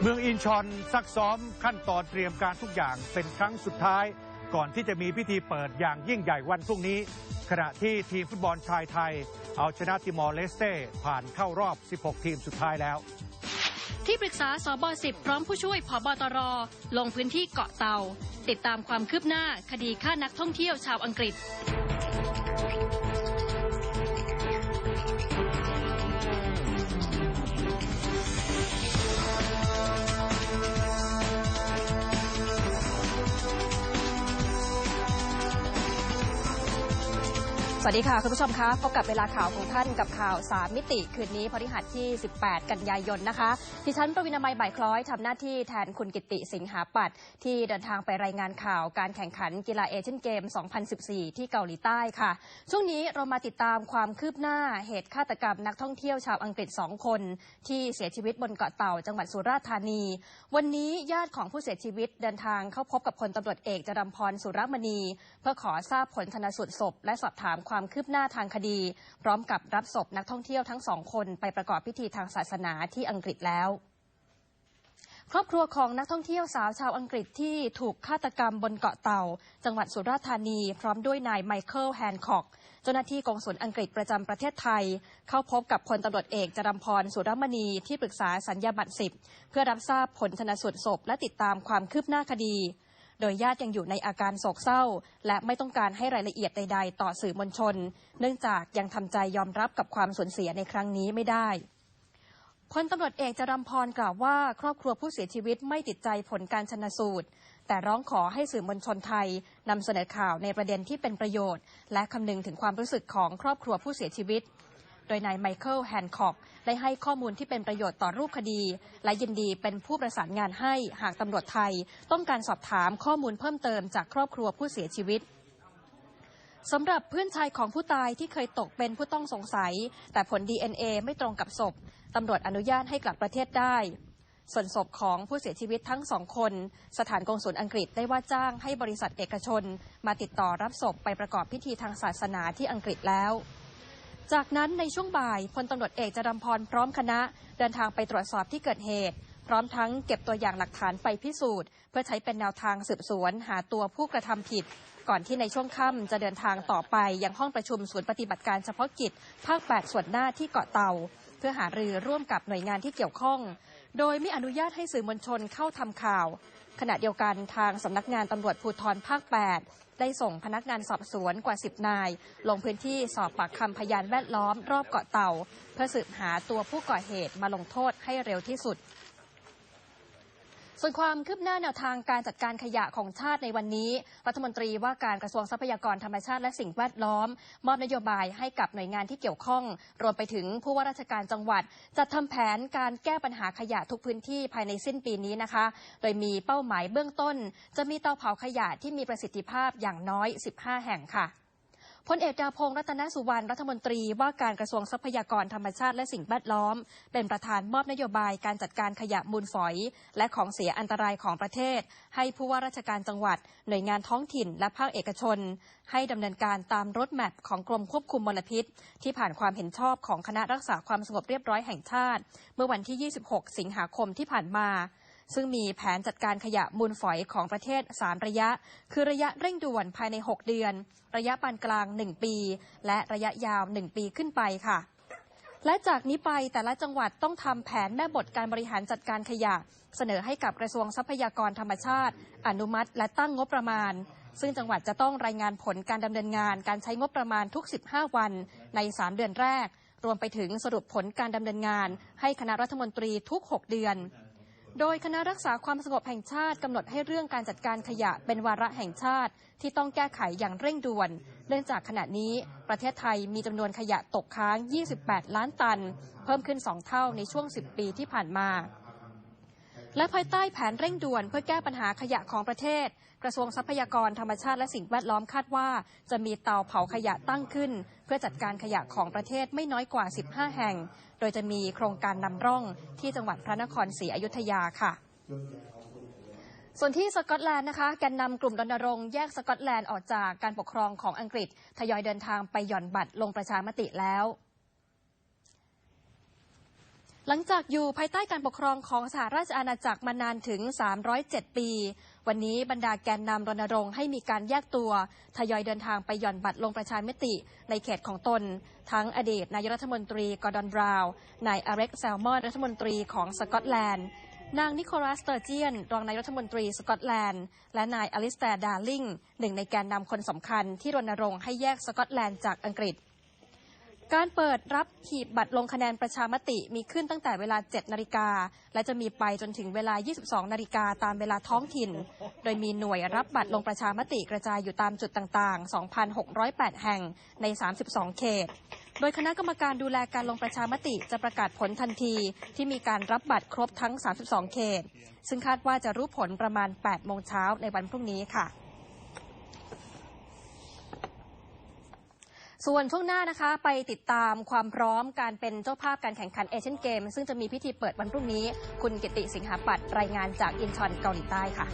เมืองอินชอนซักซ้อมขั้นตอนเตรียมการทุกอย่างเป็นครั้งสุดท้าย ก่อนที่จะมีพิธีเปิดอย่างยิ่งใหญ่วันพรุ่งนี้ ขณะที่ทีมฟุตบอลชายไทย เอาชนะติมอร์เลสเต้ผ่านเข้ารอบ 16 ทีมสุดท้ายแล้ว ที่ปรึกษาสบ10พร้อมผู้ช่วยผบตร ลงพื้นที่เกาะเต่าติดตามความคืบหน้าคดีฆ่านักท่องเที่ยวชาวอังกฤษ วัสดีค่ะ คุณผู้ชมคะพบกับเวลาข่าวของท่านกับข่าว 3 มิติคืนนี้พฤหัสที่ 18 กันยายนนะคะที่ฉันประวินามัยบ่ายคล้อยทำหน้าที่แทนคุณกิติสิงหาปัตที่เดินทางไปรายงานข่าวการแข่งขันกีฬาเอเชียนเกม 2014 ที่เกาหลีใต้ค่ะ ช่วงนี้เรามาติดตามความคืบหน้าเหตุฆาตกรรมนักท่องเที่ยวชาวอังกฤษ 2 คน ที่เสียชีวิตบนเกาะเต่าจังหวัดสุราษฎร์ธานี วันนี้ญาติของผู้เสียชีวิตเดินทางเข้าพบกับพลตำรวจเอกจรัมพรสุรมณี เพื่อขอทราบผลชนสูตรศพ และสอบถามความความคืบหน้าทางคดี พร้อมกับรับศพนักท่องเที่ยวทั้งสองคนไปประกอบพิธีทางศาสนาที่อังกฤษแล้วครอบครัวของนักท่องเที่ยวสาวชาวอังกฤษที่ถูกฆาตกรรมบนเกาะเต่า จังหวัดสุราษฎร์ธานีพร้อมด้วยนายไมเคิลแฮนคอก เจ้าหน้าที่กองสุลอังกฤษประจำประเทศไทย เข้าพบกับพลตำรวจเอกจรัมพรสุรมณีที่ปรึกษาสัญญาบัตรสิบเพื่อรับทราบผลชนสูตรศพและติดตามความคืบหน้าคดี โดยญาติยังอยู่ในอาการโศกเศร้า และไม่ต้องการให้รายละเอียดใด ๆ ต่อสื่อมวลชน เนื่องจากยังทำใจยอมรับกับความสูญเสียในครั้งนี้ไม่ได้พลตำรวจเอกจรัมพรกล่าวว่า ครอบครัวผู้เสียชีวิตไม่ติดใจผลการชนสูตร แต่ร้องขอให้สื่อมวลชนไทยนำเสนอข่าวในประเด็นที่เป็นประโยชน์ และคำนึงถึงความรู้สึกของครอบครัวผู้เสียชีวิต โดยนายไมเคิลแฮนคอกได้ให้ข้อมูลที่เป็นประโยชน์ต่อรูปคดี และยินดีเป็นผู้ประสานงานให้หากตำรวจไทย ต้องการสอบถามข้อมูลเพิ่มเติมจากครอบครัวผู้เสียชีวิตสำหรับเพื่อนชายของผู้ตายที่เคยตกเป็นผู้ต้องสงสัย แต่ผล DNA ไม่ตรงกับศพตำรวจอนุญาตให้กลับประเทศได้ ส่วนศพของผู้เสียชีวิตทั้งสองคน สถานกงสุลอังกฤษได้ว่าจ้างให้บริษัทเอกชน มาติดต่อรับศพไปประกอบพิธีทางศาสนาที่อังกฤษแล้ว จากนั้นในช่วงบ่ายพลตำรวจเอกจรัมพรพร้อมคณะ เดินทางไปตรวจสอบที่เกิดเหตุ พร้อมทั้งเก็บตัวอย่างหลักฐานไปพิสูจน์ เพื่อใช้เป็นแนวทางสืบสวน หาตัวผู้กระทำผิด ก่อนที่ในช่วงค่ำจะเดินทางต่อไปยังห้องประชุมศูนย์ปฏิบัติการเฉพาะกิจ ภาค 8 ส่วนหน้าที่เกาะเต่าเพื่อหารือร่วมกับหน่วยงานที่เกี่ยวข้อง โดยไม่อนุญาตให้สื่อมวลชนเข้าทำข่าว ขณะเดียวกันทางสำนักงานตำรวจภูธรภาค 8 ได้ส่งพนักงานสอบสวนกว่า 10 นาย ลงพื้นที่สอบปากคำพยานแวดล้อมรอบเกาะเต่า เพื่อสืบหาตัวผู้ก่อเหตุมาลงโทษให้เร็วที่สุด ส่วนความคืบหน้าแนวทางการจัดการขยะของชาติในวันนี้ รัฐมนตรีว่าการกระทรวงทรัพยากรธรรมชาติและสิ่งแวดล้อม มอบนโยบายให้กับหน่วยงานที่เกี่ยวข้อง รวมไปถึงผู้ว่าราชการจังหวัด จัดทำแผนการแก้ปัญหาขยะทุกพื้นที่ภายในสิ้นปีนี้นะคะ โดยมีเป้าหมายเบื้องต้น จะมีเตาเผาขยะที่มีประสิทธิภาพอย่างน้อย 15 แห่งค่ะ พลเอกดาพงศ์รัตนสุวรรณรัฐมนตรีว่าการกระทรวงทรัพยากรธรรมชาติและสิ่งแวดล้อม เป็นประธานมอบนโยบายการจัดการขยะมูลฝอย และของเสียอันตรายของประเทศ ให้ผู้ว่าราชการจังหวัด หน่วยงานท้องถิ่น และภาคเอกชน ให้ดำเนินการตามรถแมพของกรมควบคุมมลพิษ ที่ผ่านความเห็นชอบของคณะรักษาความสงบเรียบร้อยแห่งชาติ เมื่อวันที่ 26 สิงหาคมที่ผ่านมา ซึ่งมีแผนจัดการขยะมูลฝอยของประเทศ 3 ระยะ คือระยะเร่งด่วนภายใน 6 เดือน ระยะปานกลาง 1 ปี และระยะยาว 1 ปีขึ้นไปค่ะและจากนี้ไปแต่ละจังหวัดต้องทำแผนแม่บทการบริหารจัดการขยะ เสนอให้กับกระทรวงทรัพยากรธรรมชาติ อนุมัติ และตั้งงบประมาณ ซึ่งจังหวัดจะต้องรายงานผลการดำเนินงาน การใช้งบประมาณทุก 15 วันใน 3 เดือนแรก รวมไปถึงสรุปผลการดำเนินงาน ให้คณะรัฐมนตรีทุก 6 เดือน โดยคณะรักษาความสงบแห่งชาติกำหนดให้เรื่องการจัดการขยะเป็นวาระแห่งชาติ ที่ต้องแก้ไขอย่างเร่งด่วน เนื่องจากขณะนี้ประเทศไทยมีจำนวนขยะตกค้าง 28 ล้านตัน เพิ่มขึ้น 2 เท่าในช่วง 10 ปีที่ผ่านมา และภายใต้แผนเร่งด่วนเพื่อแก้ปัญหาขยะของประเทศ กระทรวงทรัพยากรธรรมชาติและสิ่งแวดล้อมคาดว่า จะมีเตาเผาขยะตั้งขึ้น เพื่อจัดการขยะของประเทศไม่น้อยกว่า 15 แห่ง โดยจะมีโครงการนำร่องที่จังหวัดพระนครศรีอยุธยาค่ะส่วนที่สกอตแลนด์นะคะแกนนำกลุ่มรณรงค์แยกสกอตแลนด์ออกจากการปกครองของอังกฤษทยอยเดินทางไปหย่อนบัตรลงประชามติแล้ว หลังจากอยู่ภายใต้การปกครองของสหราชอาณาจักรมานานถึง 307 ปี วันนี้บรรดาแกนนำรณรงค์ให้มีการแยกตัวทยอยเดินทางไปหย่อนบัตรลงประชามติในเขตของตน ทั้งอดีตนายรัฐมนตรีกอร์ดอนบราวน์นายอเร็กแซลมอนรัฐมนตรีของสกอตแลนด์นางนิโคลัสเตอร์เจียน รองนายรัฐมนตรีสกอตแลนด์ และนายอลิสแตร์ดาร์ลิงหนึ่งในแกนนำคนสำคัญที่รณรงค์ให้แยกสกอตแลนด์จากอังกฤษ การเปิดรับหีบบัตรลงคะแนนประชามติมีขึ้นตั้งแต่เวลา 7 นาฬิกา และจะมีไปจนถึงเวลา 22 นาฬิกาตามเวลาท้องถิ่น โดยมีหน่วยรับบัตรลงประชามติกระจายอยู่ตามจุดต่างๆ 2,608 แห่งใน 32 เขต โดยคณะกรรมการดูแลการลงประชามติจะประกาศผลทันทีที่มีการรับบัตรครบทั้ง 32 เขต ซึ่งคาดว่าจะรู้ผลประมาณ 8 โมงเช้าในวันพรุ่งนี้ค่ะ ส่วนช่วงหน้านะคะไปติดตามความพร้อมการเป็นเจ้าภาพการแข่งขันเอเชียนเกม ซึ่งจะมีพิธีเปิดวันพรุ่งนี้ คุณกิติสิงหาปัตย์รายงานจากอินชอนเกาหลีใต้ค่ะ